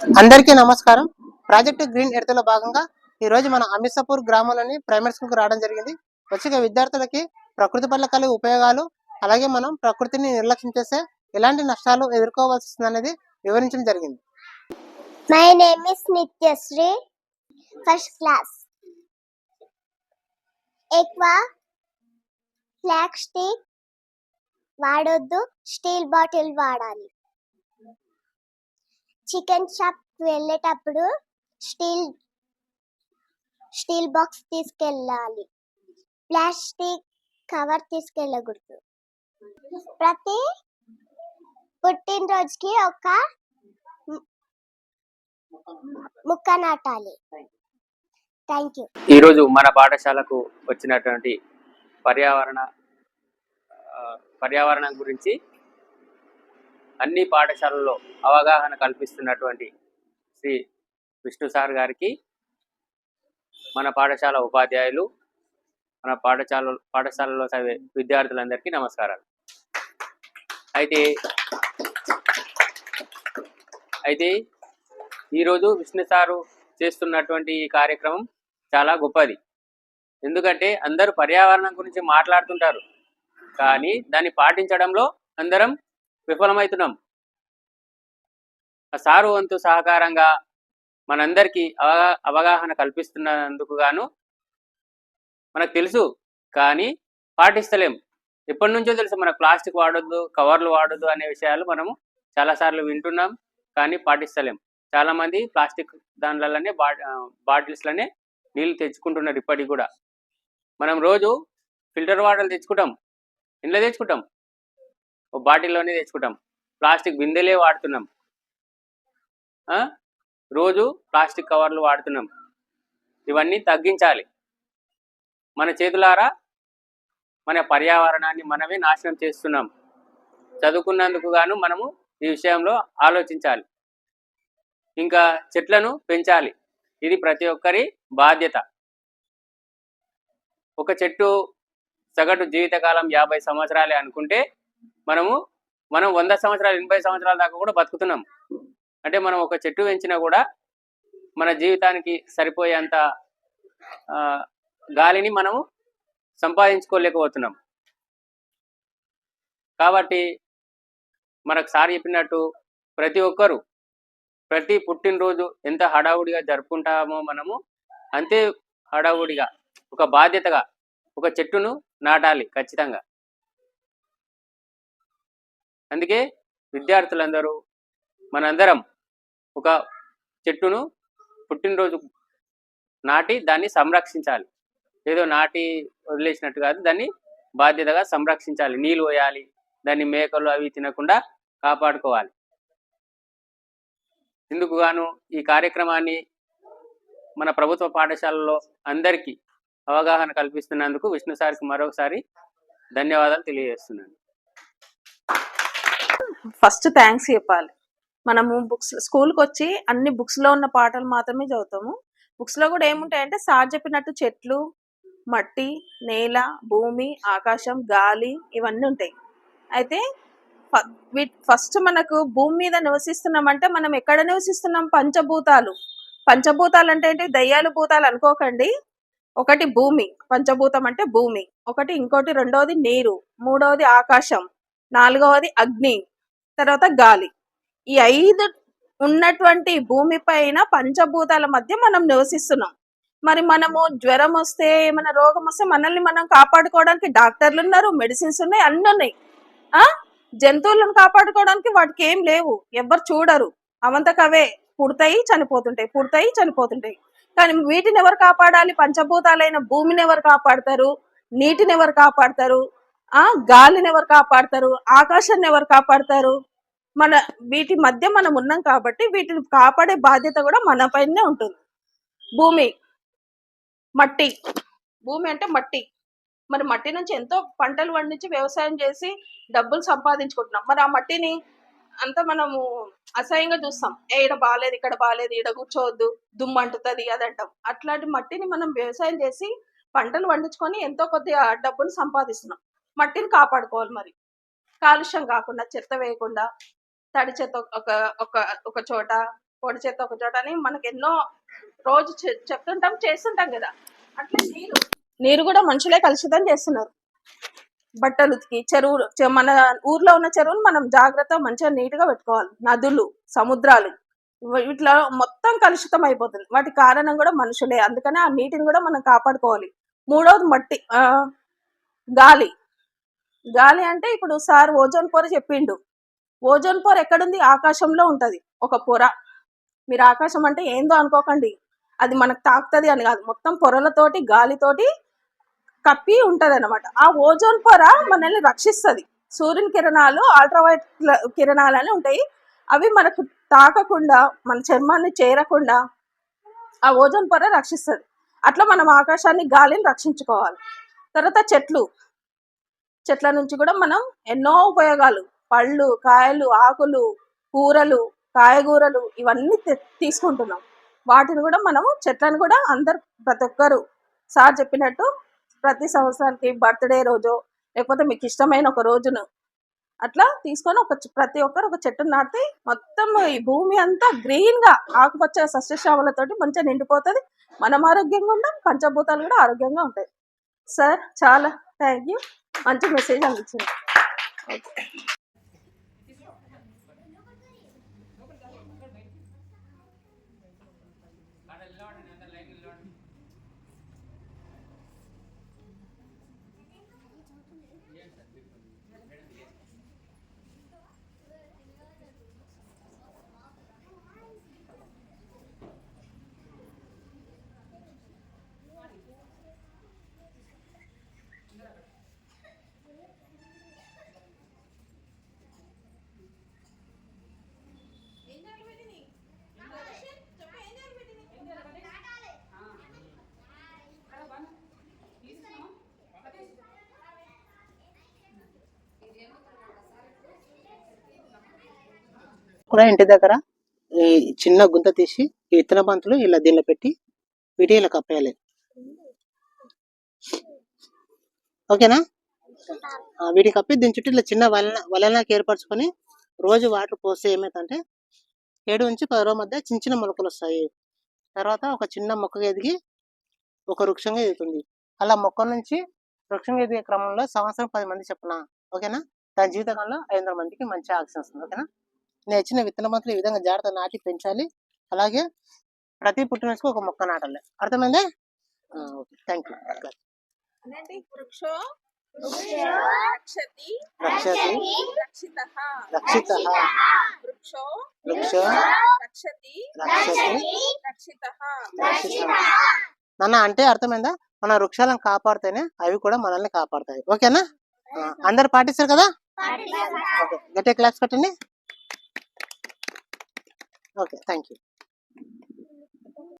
అందరికీ నమస్కారం. Project green ఎడతలో భాగంగా ఈ రోజు మన అమిర్సాపూర్ గ్రామంలోని ప్రైమరీ స్కూల్కి రావడం జరిగింది. వచ్చిన విద్యార్థులకి ప్రకృతి పట్ల కలిగే ఉపయోగాలు అలాగే మనం ప్రకృతిని నిర్లక్ష్యం చేస్తే ఎలాంటి నష్టాలు ఎదుర్కోవాల్సి వస్తుంది అనేది వివరించడం జరిగింది. My name is Nityasri, first class ఎక్కువ స్టిక్ వాడొద్దు స్టీల్ బాటిల్ వాడాలి. చికెన్ షాప్ వెళ్ళేటప్పుడు స్టీల్ స్టీల్ బాక్స్ తీసుకెళ్ళాలి. ప్లాస్టిక్ కవర్ తీసుకెళ్ళకూడదు. ప్రతి పుట్టినరోజుకి ఒక ముక్క నాటాలి. Thank you. ఈరోజు మన పాఠశాలకు వచ్చినటువంటి పర్యావరణ పర్యావరణం గురించి అన్ని పాఠశాలల్లో అవగాహన కల్పిస్తున్నటువంటి శ్రీ విష్ణు సార్ గారికి మన పాఠశాల ఉపాధ్యాయులు మన పాఠశాల పాఠశాలలో చదివే విద్యార్థులందరికీ నమస్కారాలు. అయితే అయితే ఈరోజు విష్ణు సారు చేస్తున్నటువంటి ఈ కార్యక్రమం చాలా గొప్పది. ఎందుకంటే అందరూ పర్యావరణం గురించి మాట్లాడుతుంటారు. కానీ దాన్ని పాటించడంలో అందరం విఫలమవుతున్నాం ఆ సారు వంతు సహకారంగా మనందరికీ అవగా అవగాహన కల్పిస్తున్నందుకు గాను మనకు తెలుసు కానీ పాటిస్తలేం. ఎప్పటి నుంచో తెలుసు మనకు ప్లాస్టిక్ వాడొద్దు కవర్లు వాడొద్దు అనే విషయాలు మనము చాలాసార్లు వింటున్నాం కానీ పాటిస్తలేం. చాలా మంది ప్లాస్టిక్ దానిలలోనే బా బాటిల్స్లోనే నీళ్ళు తెచ్చుకుంటున్నారు ఇప్పటికి కూడా. మనం రోజు ఫిల్టర్ వాటర్ తెచ్చుకుంటాం. ఇంట్లో తెచ్చుకుంటాం. బాటిల్లోనే తెచ్చుకుంటాం. ప్లాస్టిక్ బిందెలే వాడుతున్నాం. రోజు ప్లాస్టిక్ కవర్లు వాడుతున్నాం. ఇవన్నీ తగ్గించాలి. మన చేతులారా మన పర్యావరణాన్ని మనమే నాశనం చేస్తున్నాం. చదువుకున్నందుకు గాను మనము ఈ విషయంలో ఆలోచించాలి. ఇంకా చెట్లను పెంచాలి. ఇది ప్రతి ఒక్కరి బాధ్యత. ఒక చెట్టు సగటు జీవితకాలం యాభై సంవత్సరాలే అనుకుంటే మనము మనం వంద సంవత్సరాలు ఎనభై సంవత్సరాల దాకా కూడా బతుకుతున్నాం. అంటే మనం ఒక చెట్టు పెంచినా కూడా మన జీవితానికి సరిపోయేంత గాలిని మనము సంపాదించుకోలేకపోతున్నాం. కాబట్టి మనకు సార్ చెప్పినట్టు ప్రతి ఒక్కరు ప్రతి పుట్టినరోజు ఎంత హడావుడిగా జరుపుకుంటామో మనము అంతే హడావుడిగా ఒక బాధ్యతగా ఒక చెట్టును నాటాలి ఖచ్చితంగా. అందుకే విద్యార్థులందరూ మనందరం ఒక చెట్టును పుట్టినరోజు నాటి దాన్ని సంరక్షించాలి. ఏదో నాటి వదిలేసినట్టు కాదు దాన్ని బాధ్యతగా సంరక్షించాలి. నీళ్ళు పోయాలి దాన్ని మేకలు అవి తినకుండా కాపాడుకోవాలి. ఇందుకు గాను ఈ కార్యక్రమాన్ని మన ప్రభుత్వ పాఠశాలలో అందరికీ అవగాహన కల్పిస్తున్నందుకు విష్ణు సార్కి మరొకసారి ధన్యవాదాలు తెలియజేస్తున్నాను. ఫస్ట్ థ్యాంక్స్ చెప్పాలి. మనము బుక్స్ స్కూల్కి వచ్చి అన్ని బుక్స్లో ఉన్న పాటలు మాత్రమే చదువుతాము. బుక్స్లో కూడా ఏముంటాయంటే సార్ చెప్పినట్టు చెట్లు మట్టి నేల భూమి ఆకాశం గాలి ఇవన్నీ ఉంటాయి. అయితే వీట్ ఫస్ట్ మనకు భూమి మీద నివసిస్తున్నామంటే మనం ఎక్కడ నివసిస్తున్నాం? పంచభూతాలు. పంచభూతాలు అంటే ఏంటి? దయ్యాలు భూతాలు అనుకోకండి. ఒకటి భూమి పంచభూతం అంటే భూమి. ఒకటి ఇంకోటి రెండవది నీరు మూడవది ఆకాశం నాలుగవది అగ్ని తర్వాత గాలి. ఈ ఐదు ఉన్నటువంటి భూమి పైన పంచభూతాల మధ్య మనం నివసిస్తున్నాం. మరి మనము జ్వరం వస్తే ఏమైనా రోగం వస్తే మనల్ని మనం కాపాడుకోవడానికి డాక్టర్లు ఉన్నారు మెడిసిన్స్ ఉన్నాయి అన్ని ఉన్నాయి. ఆ? జంతువులను కాపాడుకోవడానికి వాటికి ఏం లేవు. ఎవ్వరు చూడరు. అవంతకవే. పుడతాయి చనిపోతుంటాయి పుడతాయి చనిపోతుంటాయి. కానీ వీటిని ఎవరు కాపాడాలి? పంచభూతాలైన భూమిని ఎవరు కాపాడతారు? నీటిని ఎవరు కాపాడతారు? ఆ? గాలిని ఎవరు కాపాడతారు? ఆకాశాన్ని ఎవరు కాపాడతారు? మన వీటి మధ్య మనం ఉన్నాం కాబట్టి వీటిని కాపాడే బాధ్యత కూడా మన పైనే ఉంటుంది. భూమి మట్టి భూమి అంటే మట్టి. మరి మట్టి నుంచి ఎంతో పంటలు పండించి వ్యవసాయం చేసి డబ్బులు సంపాదించుకుంటున్నాం. మరి ఆ మట్టిని అంతా మనము అసహ్యంగా చూస్తాం. ఏ ఈడ బాగాలేదు ఇక్కడ బాగాలేదు ఈడ కూర్చోవద్దు దుమ్ము అంటుతుంది అది అంటాం. అట్లాంటి మట్టిని మనం వ్యవసాయం చేసి పంటలు పండించుకొని ఎంతో కొద్దిగా డబ్బులు సంపాదిస్తున్నాం. మట్టిని కాపాడుకోవాలి మరి. కాలుష్యం కాకుండా చెత్త వేయకుండా తడి చేత ఒక ఒక ఒక చోట పొడి చేత ఒక చోట అని మనకి ఎన్నో రోజు చె- చెప్తుంటాం చేస్తుంటాం కదా. అట్లా నీరు నీరు కూడా మనుషులే కలుషితం చేస్తున్నారు. బట్టలు ఉతికి చెరువులు మన ఊర్లో ఉన్న చెరువును మనం జాగ్రత్త మంచిగా నీట్గా పెట్టుకోవాలి. నదులు సముద్రాలు వీటిలో మొత్తం కలుషితం అయిపోతుంది. వాటి కారణం కూడా మనుషులే. అందుకనే ఆ నీటిని కూడా మనం కాపాడుకోవాలి. మూడవది మట్టి ఆ, గాలి. గాలి అంటే ఇప్పుడు సార్ ఓజోన్ పొర చెప్పిండు. ఓజోన్ పొర ఎక్కడుంది? ఆకాశంలో ఉంటుంది. ఒక పొర. మీరు ఆకాశం అంటే ఏందో అనుకోకండి. అది మనకు తాకుతుంది అని కాదు. మొత్తం పొరలతోటి గాలితోటి కప్పి ఉంటుంది అనమాట ఆ ఓజోన్ పొర మనల్ని రక్షిస్తుంది. సూర్యుని కిరణాలు అల్ట్రావైట్ కిరణాలు అని ఉంటాయి. అవి మనకు తాకకుండా మన చర్మాన్ని చేరకుండా ఆ ఓజోన్ పొర రక్షిస్తుంది. అట్లా మనం ఆకాశాన్ని గాలిని రక్షించుకోవాలి. తర్వాత చెట్లు. చెట్ల నుంచి కూడా మనం ఎన్నో ఉపయోగాలు పళ్ళు కాయలు ఆకులు కూరలు కాయగూరలు ఇవన్నీ తె- తీసుకుంటున్నాం. వాటిని కూడా మనం చెట్లను కూడా అందరు ప్రతి ఒక్కరు సార్ చెప్పినట్టు ప్రతి సంవత్సరానికి బర్త్డే రోజు లేకపోతే మీకు ఇష్టమైన ఒక రోజును అట్లా తీసుకొని ఒక ప్రతి ఒక్కరు ఒక చెట్టు నాటితే మొత్తం ఈ భూమి అంతా గ్రీన్గా ఆకుపచ్చ సస్యశ్యామలతోటి మంచిగా నిండిపోతుంది. మనం ఆరోగ్యంగా ఉంటాం పంచభూతాలు కూడా ఆరోగ్యంగా ఉంటాయి. సార్ చాలా థ్యాంక్ యూ మంచి మెసేజ్ అందించింది కూడా ఇంటి దగ్గర ఈ చిన్న గుంత తీసి ఈ విత్తన బంతులు ఇలా దీనిలో పెట్టి వీటి ఇలా కప్పేయాలి. ఓకేనా? ఆ, వీటికి కప్పి దీని చుట్టూ ఇలా చిన్న వలన వలనాకి ఏర్పరచుకొని రోజు వాటర్ పోస్తే ఏమైందంటే ఏడు నుంచి పది రోజుల మధ్య చిన్న చిన్న మొలకలు వస్తాయి. తర్వాత ఒక చిన్న మొక్క ఎదిగి ఒక వృక్షంగా ఎదుగుతుంది. అలా మొక్క నుంచి వృక్షంగా ఎదిగే క్రమంలో సంవత్సరం పది మంది చెప్పిన ఓకేనా? దాని జీవితకాలంలో ఐదు మందికి మంచి ఆక్సిజన్ వస్తుంది ఓకేనా? నేను ఇచ్చిన విత్తన మంతులు ఈ విధంగా జాగ్రత్త నాటి పెంచాలి. అలాగే ప్రతి పుట్టినరోజుకి ఒక మొక్క నాటాలి. అర్థమైందా? ఓకే. Thank you. రక్షతి? రక్షతి? రక్షితః? రక్షితః. వృక్షో? వృక్ష? రక్షతి? రక్షతి? రక్షితః? రక్షితః. నాన్న అంటే అర్థమైందా? మన వృక్షాలను కాపాడితేనే అవి కూడా మనల్ని కాపాడతాయి. ఓకేనా? అందరు పాటిస్తారు కదా? ఓకే. గట్టిగా క్లాస్ కట్టండి Okay, thank you.